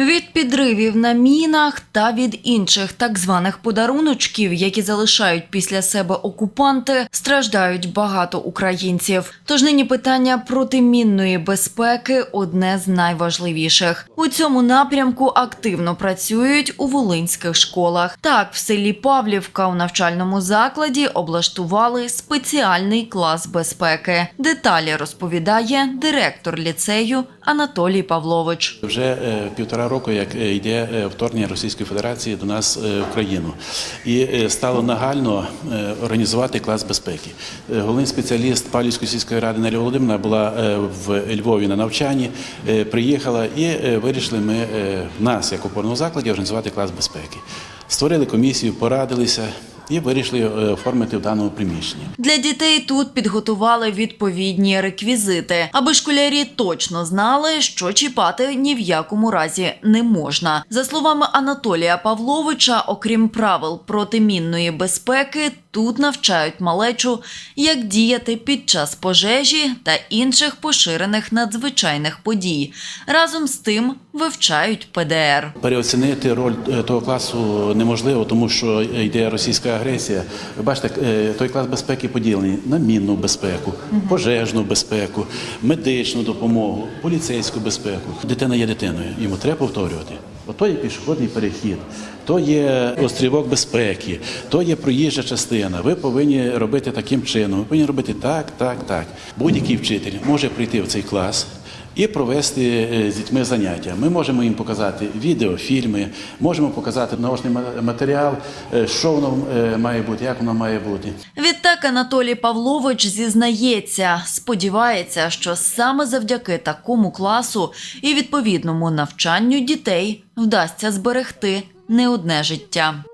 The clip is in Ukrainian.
Від підривів на мінах та від інших так званих подаруночків, які залишають після себе окупанти, страждають багато українців. Тож нині питання протимінної безпеки одне з найважливіших. У цьому напрямку активно працюють у волинських школах. Так, в селі Павлівка у навчальному закладі облаштували спеціальний клас безпеки. Деталі розповідає директор ліцею Анатолій Павлович. Вже е, півтора року, як е, йде е, вторгнення Російської Федерації до нас е, в країну, і стало нагально організувати клас безпеки. Головний спеціаліст Павлівської сільської ради Неля Володимирівна була в Львові на навчанні, приїхала і вирішили ми нас, як опорному закладі, організувати клас безпеки. Створили комісію, порадилися і вирішили е, оформити в даному приміщенні. Для дітей тут підготували відповідні реквізити, аби школярі точно знали, що чіпати ні в якому разі не можна. За словами Анатолія Павловича, окрім правил протимінної безпеки, тут навчають малечу, як діяти під час пожежі та інших поширених надзвичайних подій. Разом з тим вивчають ПДР. Переоцінити роль е, того класу неможливо, тому що йде російська агресія. Ви бачите, е, той клас безпеки поділений на мінну безпеку, пожежну безпеку, медичну допомогу, поліцейську безпеку. Дитина є дитиною, йому треба повторювати. Ото є пішохідний перехід, то є острівок безпеки, то є проїжджа частина. Ви повинні робити таким чином. Ви повинні робити так, так, так. Будь-який вчитель може прийти в цей клас і провести е, з дітьми заняття. Ми можемо їм показати відео, фільми, можемо показати наочний ма- матеріал, е, що воно е, має бути, як воно має бути. Відтак Анатолій Павлович зізнається, сподівається, що саме завдяки такому класу і відповідному навчанню дітей вдасться зберегти не одне життя.